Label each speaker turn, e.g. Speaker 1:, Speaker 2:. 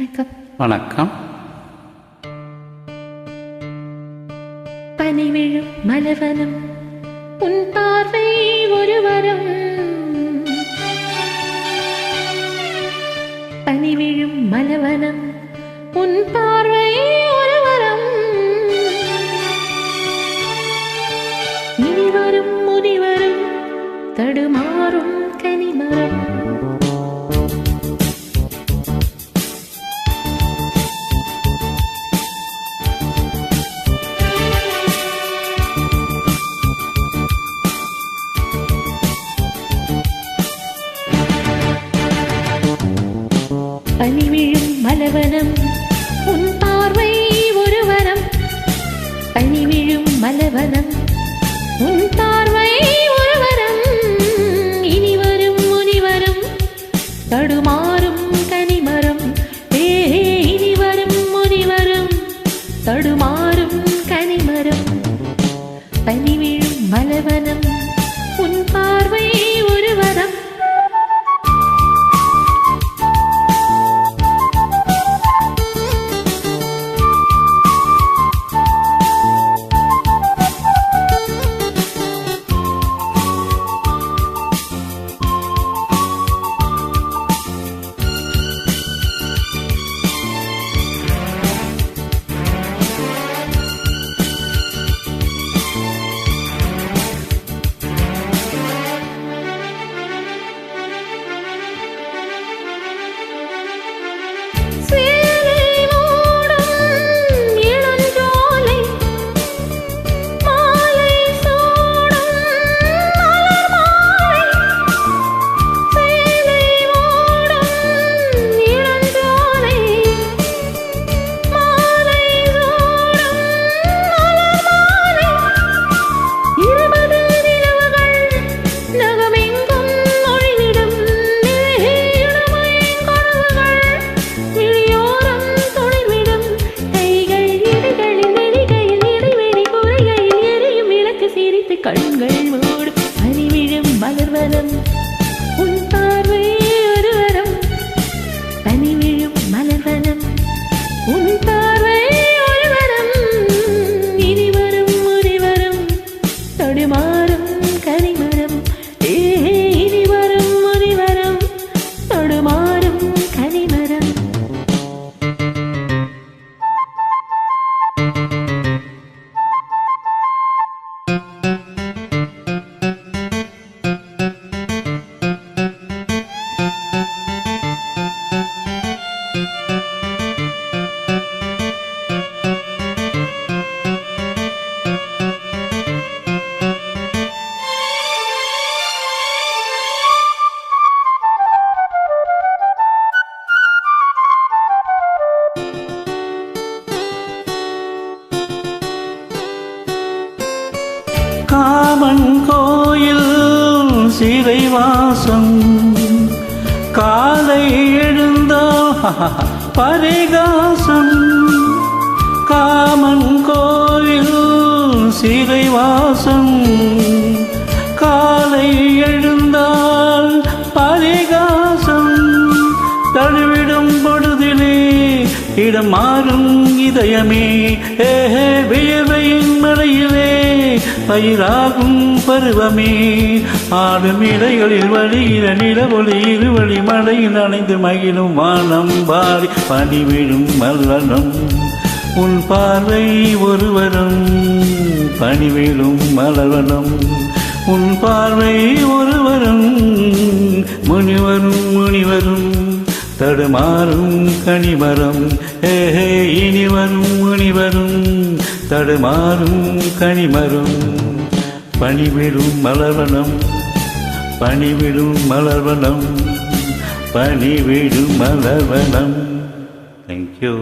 Speaker 1: வணக்கம்.
Speaker 2: வணக்கம்.
Speaker 1: பனி விழும் மலவனம் உன் பார்வை ஒரு வரம். பனி விழும் மலவனம் உன் பார்வை ஒரு வரம். இனி வரும் முனிவரும் தடுமாறும் கனிமரம். பனி விழும் மலவனம். உன் பார்வை ஒரு வரம் பனி விழும் மலவனம். உன் பார்வை ஒரு வரம் இனி வரும் முனிவரும். தடுமாறும் கனிமரம். ஏ இனி வரும் முனிவரும். தடுமாறும் கனிமரம். பனி விழும் மலவனம். உன் பார்வை
Speaker 2: காமன் கோயில் சிறைவாசம். காலை எழுந்தால் பரிகாசம். காமன் கோயில் சிறைவாசம். காலை எழுந்தால் பரிகாசம். தழுவிடும் பொழுதிலே இடம் மாறும் இதயமே ஏஹே வியவையின் மலையிலே பயிராகும் பருவமே. ஆடும் இலைகளில் வழியில நிலவொளி இருவழி மழையில் அணைந்து மகிழும் வானம் பாடி பணிவிழும் மல்லனும். மல்லனம் உன் பார்வை ஒருவரும் பணிவிழும் மலவனும். உன் பார்வை ஒருவரும் முனிவரும் முனிவரும் தடுமாறும் கனிவரம் ஏஹே இனிவரும் முனிவரும் தடுமாறும் கனிமரும். பணிவிடும் மலர்வனம் பணிவிடும் மலர்வனம் பணிவிடும் மலர்வனம். தேங்க்யூ